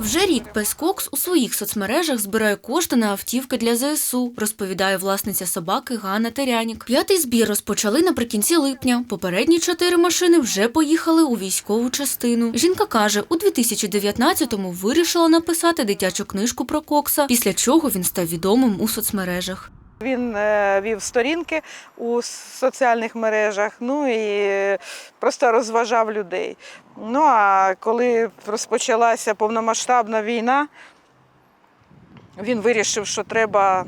Вже рік пес Кокс у своїх соцмережах збирає кошти на автівки для ЗСУ, розповідає власниця собаки Ганна Терянік. П'ятий збір розпочали наприкінці липня. Попередні чотири машини вже поїхали у військову частину. Жінка каже, у 2019-му вирішила написати дитячу книжку про Кокса, після чого він став відомим у соцмережах. Він е, вів сторінки у соціальних мережах, ну і просто розважав людей. Ну а коли розпочалася повномасштабна війна, він вирішив, що треба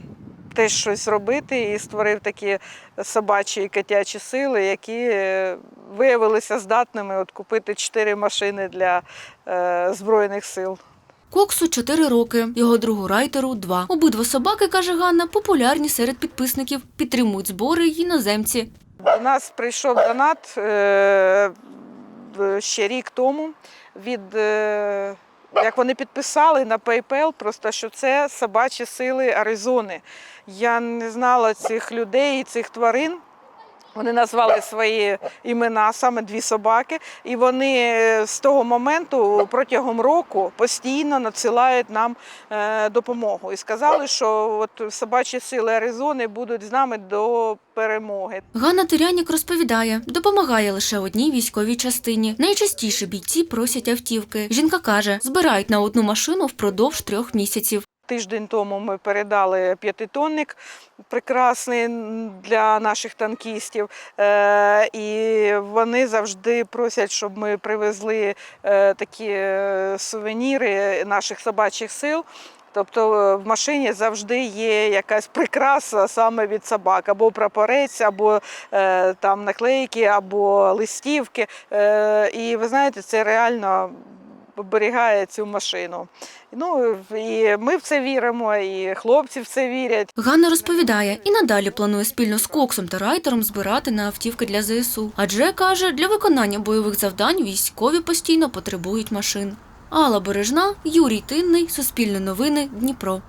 теж щось робити, і створив такі собачі і котячі сили, які виявилися здатними от купити чотири машини для е, Збройних сил. Коксу 4 роки, його другу райтеру 2. Обидва собаки, каже Ганна, популярні серед підписників, підтримують збори й іноземці. До нас прийшов донат е, ще рік тому від. е, Як вони підписали на PayPal, просто що це собачі сили Аризони. Я не знала цих людей і цих тварин. Вони назвали свої імена, саме дві собаки, і вони з того моменту протягом року постійно надсилають нам е, допомогу. І сказали, що от собачі сили Аризони будуть з нами до перемоги. Ганна Терянік розповідає, допомагає лише одній військовій частині. Найчастіше бійці просять автівки. Жінка каже, збирають на одну машину впродовж трьох місяців. Тиждень тому ми передали п'ятитонник прекрасний для наших танкістів. Е, І вони завжди просять, щоб ми привезли е, такі е, сувеніри наших собачих сил. Тобто в машині завжди є якась прикраса саме від собак, або прапорець, або е, там наклейки, або листівки. Е, і ви знаєте, це реально оберігає цю машину. Ну і ми в це віримо, і хлопці в це вірять. Ганна розповідає, і надалі планує спільно з Коксом та райтером збирати на автівки для ЗСУ. Адже каже, для виконання бойових завдань військові постійно потребують машин. Алла Бережна, Юрій Тинний, Суспільне новини, Дніпро.